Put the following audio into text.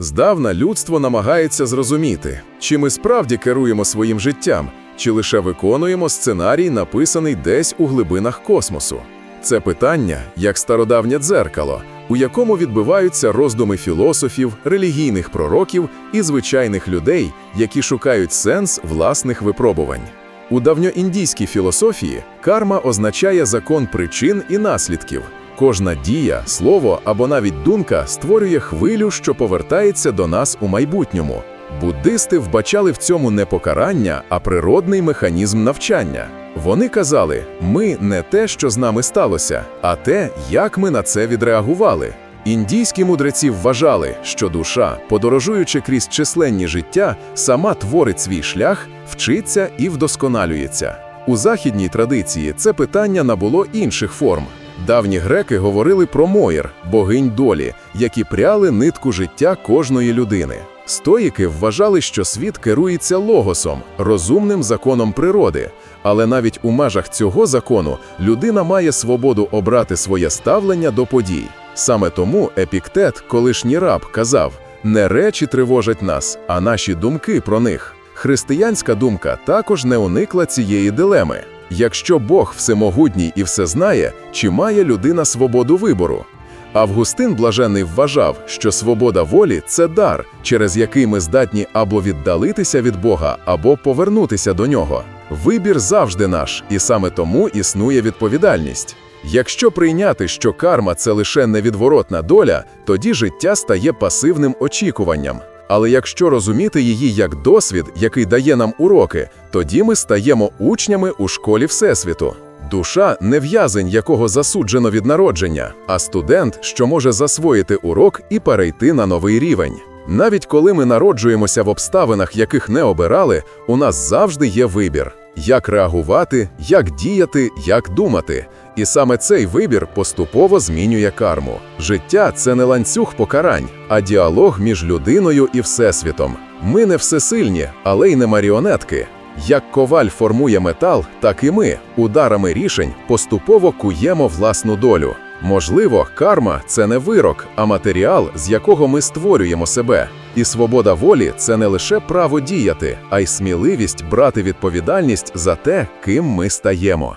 Здавна людство намагається зрозуміти, чи ми справді керуємо своїм життям, чи лише виконуємо сценарій, написаний десь у глибинах космосу. Це питання як стародавнє дзеркало, у якому відбиваються роздуми філософів, релігійних пророків і звичайних людей, які шукають сенс власних випробувань. У давньоіндійській філософії карма означає закон причин і наслідків. Кожна дія, слово або навіть думка створює хвилю, що повертається до нас у майбутньому. Буддисти вбачали в цьому не покарання, а природний механізм навчання. Вони казали: ми не те, що з нами сталося, а те, як ми на це відреагували. Індійські мудреці вважали, що душа, подорожуючи крізь численні життя, сама творить свій шлях, вчиться і вдосконалюється. У західній традиції це питання набуло інших форм. Давні греки говорили про Моїр, богинь долі, які пряли нитку життя кожної людини. Стоїки вважали, що світ керується логосом, розумним законом природи, але навіть у межах цього закону людина має свободу обрати своє ставлення до подій. Саме тому епіктет, колишній раб, казав: не речі тривожать нас, а наші думки про них. Християнська думка також не уникла цієї дилеми. Якщо Бог всемогутній і все знає, чи має людина свободу вибору? Августин Блаженний вважав, що свобода волі це дар, через який ми здатні або віддалитися від Бога, або повернутися до нього. Вибір завжди наш, і саме тому існує відповідальність. Якщо прийняти, що карма це лише невідворотна доля, тоді життя стає пасивним очікуванням. Але якщо розуміти її як досвід, який дає нам уроки, тоді ми стаємо учнями у школі Всесвіту. Душа не в'язень, якого засуджено від народження, а студент, що може засвоїти урок і перейти на новий рівень. Навіть коли ми народжуємося в обставинах, яких не обирали, у нас завжди є вибір: як реагувати, як діяти, як думати. І саме цей вибір поступово змінює карму. Життя це не ланцюг покарань, а діалог між людиною і всесвітом. Ми не всесильні, але й не маріонетки. Як коваль формує метал, так і ми, ударами рішень, поступово куємо власну долю. Можливо, карма це не вирок, а матеріал, з якого ми створюємо себе. І свобода волі це не лише право діяти, а й сміливість брати відповідальність за те, ким ми стаємо.